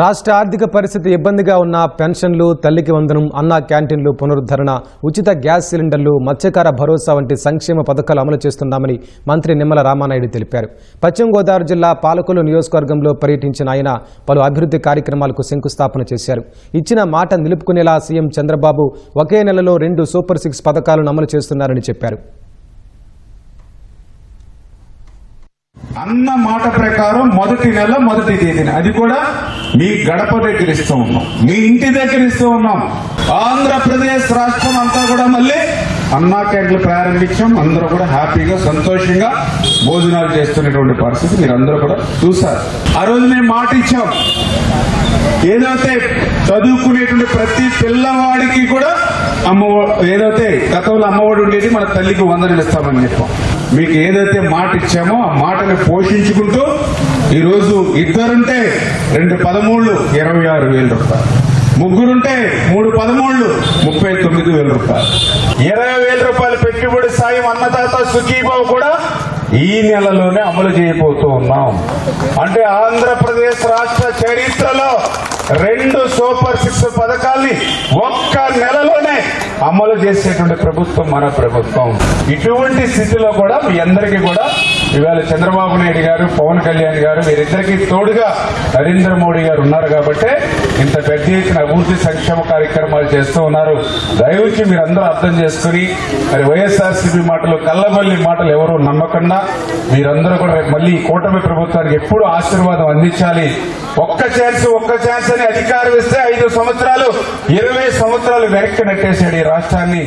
రాష్ట్ర ఆర్థిక పరిస్థితి ఇబ్బందిగా ఉన్న పెన్షన్లు తల్లికి వందనం అన్నా క్యాంటీన్లు పునరుద్ధరణ ఉచిత గ్యాస్ సిలిండర్లు మత్స్యకార భరోసా వంటి సంక్షేమ పథకాలు అమలు చేస్తున్నామని మంత్రి నిమ్మల రామానాయుడు తెలిపారు. పశ్చిమ గోదావరి జిల్లా పాలకొల్లు నియోజకవర్గంలో పర్యటించిన ఆయన పలు అభివృద్ధి కార్యక్రమాలకు శంకుస్థాపన చేశారు. ఇచ్చిన మాట నిలుపుకునేలా సీఎం చంద్రబాబు ఒకే నెలలో రెండు సూపర్ సిక్స్ పథకాలను అమలు చేస్తున్నారని చెప్పారు. అన్న మాట ప్రకారం మొదటి నెల మొదటి తేదీన. అది కూడా మీ గడప దగ్గర ఇస్తూ ఉన్నాం. మీ ఇంటి దగ్గర ఇస్తూ ఉన్నాం. ఆంధ్రప్రదేశ్ రాష్ట్రం అంతా కూడా మళ్ళీ అన్నా క్యాంట్లు ప్రారంభించాం. అందరూ కూడా హ్యాపీగా సంతోషంగా భోజనాలు చేస్తున్నటువంటి పరిస్థితి మీరు అందరూ కూడా చూసారు ఆ రోజు మేము మాట ఇచ్చాం. ఏదైతే చదువుకునేటువంటి ప్రతి పిల్లవాడికి కూడా అమ్మ ఏదైతే గతంలో అమ్మఒడి ఉండేది మన తల్లికి వందలు ఇస్తామని చెప్పాం. మీకు ఏదైతే మాట ఇచ్చామో ఆ మాటని పోషించుకుంటూ ఈరోజు ఇద్దరుంటే రెండు పదమూళ్ళు ఇరవై ఆరు వేల రూపాయలు. ముగ్గురుంటే మూడు పదమూళ్ళు ముప్పై తొమ్మిది వేల రూపాయలు. ఇరవై వేల రూపాయల పెట్టుబడి సాయం అన్నదాత సుఖీబాబు కూడా ఈ నెలలోనే అమలు చేయబోతూ ఉన్నాం. అంటే ఆంధ్రప్రదేశ్ రాష్ట్ర చరిత్రలో రెండు సూపర్ సిక్స్ పథకాల్ని ఒక్క నెలలోనే అమలు చేసేటువంటి ప్రభుత్వం మన ప్రభుత్వం. ఇటువంటి స్థితిలో కూడా మీ అందరికీ కూడా ఇవాళ చంద్రబాబు నాయుడు గారు పవన్ కళ్యాణ్ గారు వీరిద్దరికీ తోడుగా నరేంద్ర మోడీ గారు ఉన్నారు కాబట్టి ఇంత పెద్ద ఎత్తున అభివృద్ధి సంక్షేమ కార్యక్రమాలు చేస్తూ ఉన్నారు. దయవుంచి మీరు అందరూ అర్థం చేసుకుని మరి వైఎస్ఆర్సీపీ మాటలు కల్లబల్లి మాటలు ఎవరు నమ్మకుండా మీరందరూ కూడా రేపు మళ్ళీ ఈ కూటమి ప్రభుత్వానికి ఎప్పుడు ఆశీర్వాదం అందించాలి. ఒక్క ఛాన్స్ ఒక్క ఛాన్స్ అని అధికారం ఇస్తే ఐదు సంవత్సరాలు ఇరవై సంవత్సరాలు వెనక్కి నెట్టేశాడు ఈ రాష్ట్రాన్ని.